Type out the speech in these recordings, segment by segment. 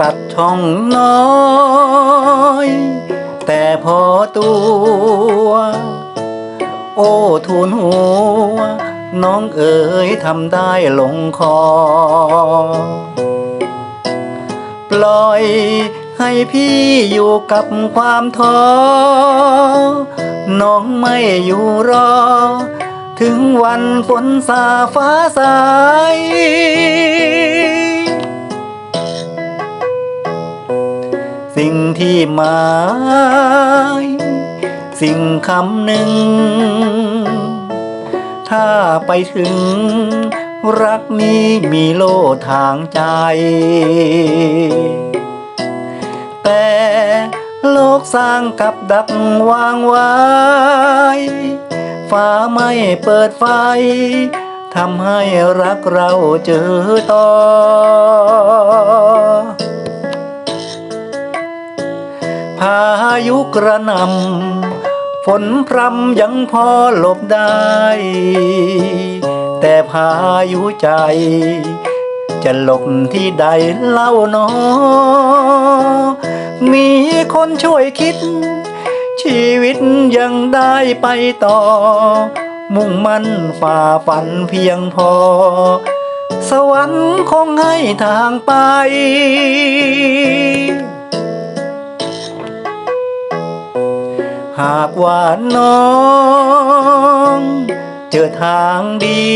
ตัดช่องน้อย แต่พอตัว โอ้ทูลหัว น้องเอ๋ยทำได้ลงคอ ปล่อยให้พี่อยู่กับความท้อ น้องไม่อยู่รอ ถึงวันฝนสาฟ้าใส ที่หมาย สิ่งคำหนึ่ง ถ้าไปถึง รักนี้มีโลทางใจ แต่โลกสร้างกับดักวางไว้ฟ้าไม่เปิดไฟทำให้รักเราเจอต่อพ ยุกระนำฝนพรำยังพอหลบได้ แต่พายุใจ จะหลบที่ใดเล่าหนอ มีคนช่วยคิด ชีวิตยังได้ไปต่อ มุ่งมั่นฝ่าฝันเพียงพอ สวรรค์คงให้ทางไปากว่าน้อง เจอทางดี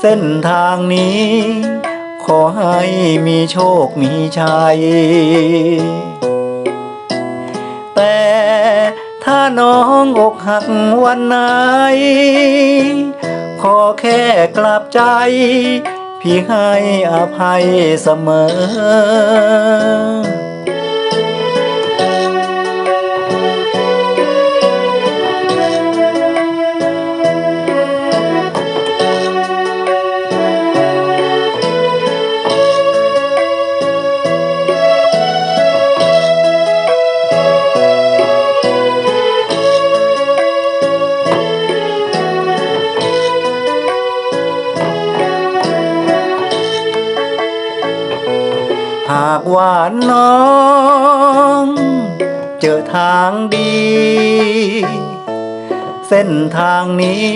เส้นทางนี้ ขอให้มีโชคมีชัย แต่ถ้าน้องอกหักวันไหน ขอแค่กลับใจ พี่ให้อภัยเสมอากว่าน้องเจอทางดี เส้นทางนี้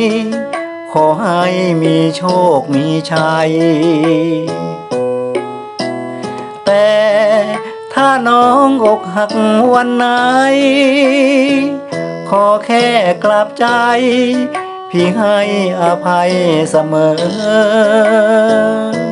ขอให้มีโชคมีชัย แต่ถ้าน้องอกหักวันไหน ขอแค่กลับใจ พี่ให้อภัยเสมอ